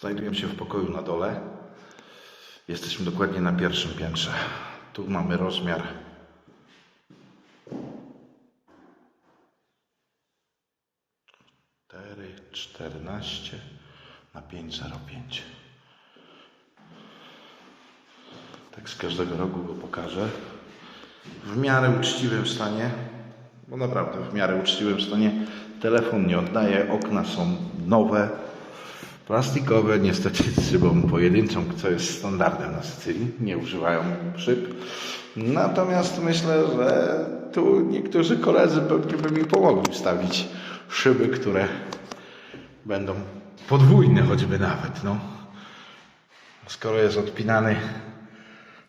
Znajdujemy się w pokoju na dole. Jesteśmy dokładnie na pierwszym piętrze. Tu mamy rozmiar 4, 14 na 5,05. Tak z każdego rogu go pokażę. W miarę uczciwym stanie, bo naprawdę w miarę uczciwym stanie. Telefon nie oddaje, okna są nowe, plastikowe, niestety z szybą pojedynczą, co jest standardem na Sycylii. Nie używają szyb. Natomiast myślę, że tu niektórzy koledzy pewnie by mi pomogli wstawić szyby, które będą podwójne choćby nawet. No. Skoro jest odpinany,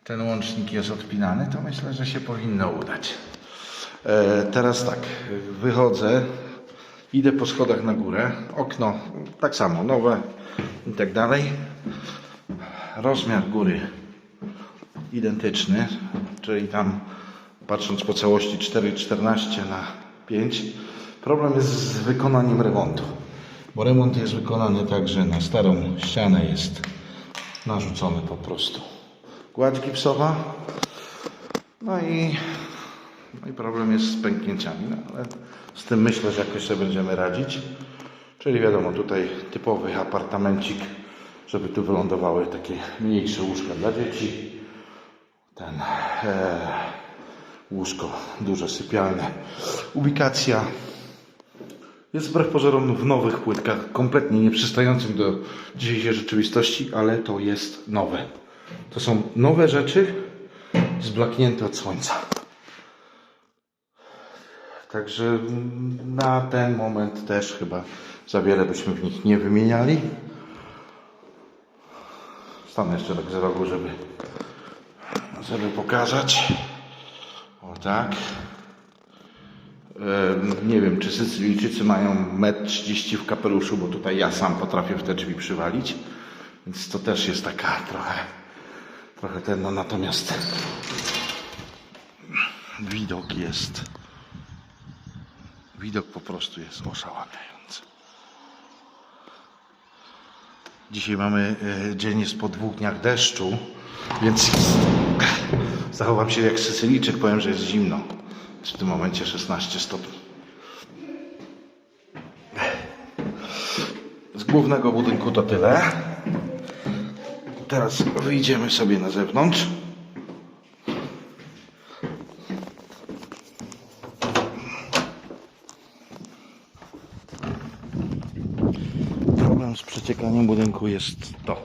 ten łącznik jest odpinany, to myślę, że się powinno udać. E, teraz tak, wychodzę, idę po schodach na górę, okno tak samo, nowe i tak dalej. Rozmiar góry identyczny, czyli tam patrząc po całości 4,14 na 5. Problem jest z wykonaniem remontu, bo remont jest wykonany tak, że na starą ścianę jest narzucony po prostu gładź gipsowa. No i, no i problem jest z pęknięciami, no, ale z tym myślę, że jakoś sobie będziemy radzić. Czyli wiadomo, tutaj typowy apartamencik, żeby tu wylądowały takie mniejsze łóżka dla dzieci. Ten e, łóżko duże sypialne. Ubikacja jest wbrew pozorom w nowych płytkach, kompletnie nieprzystających do dzisiejszej rzeczywistości, ale to jest nowe. To są nowe rzeczy zblaknięte od słońca. Także na ten moment też chyba za wiele byśmy w nich nie wymieniali. Stanę jeszcze tak za rogu, żeby, żeby pokazać. O tak. Nie wiem, czy Sycylijczycy mają 1,30 m w kapeluszu, bo tutaj ja sam potrafię w te drzwi przywalić. Więc to też jest taka trochę, trochę ten, no natomiast widok jest, widok po prostu jest oszałamiający. Dzisiaj mamy, e, dzień jest po dwóch dniach deszczu, więc zachowam się jak Sycylijczyk, powiem, że jest zimno. W tym momencie 16 stopni. Z głównego budynku to tyle. Teraz wyjdziemy sobie na zewnątrz. Z przeciekaniem budynku jest to.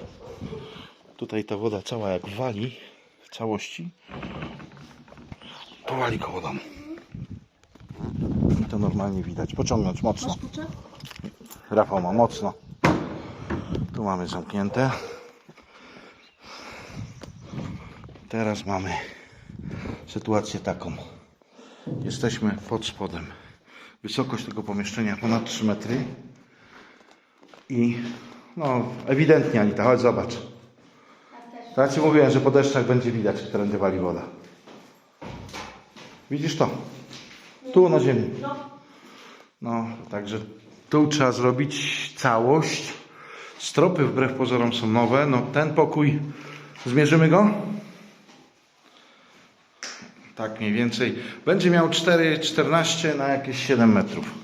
Tutaj ta woda cała jak wali w całości, to wali koło domu. I to normalnie widać. Pociągnąć mocno. Rafał ma mocno. Tu mamy zamknięte. Teraz mamy sytuację taką. Jesteśmy pod spodem. Wysokość tego pomieszczenia ponad 3 metry. I no ewidentnie Anita, chodź zobacz. Ja Ci mówiłem, że po deszczach będzie widać, którędy wali woda. Widzisz to? Tu na ziemi. No, także tu trzeba zrobić całość. Stropy wbrew pozorom są nowe. No ten pokój, zmierzymy go? Tak mniej więcej. Będzie miał 4,14 na jakieś 7 metrów.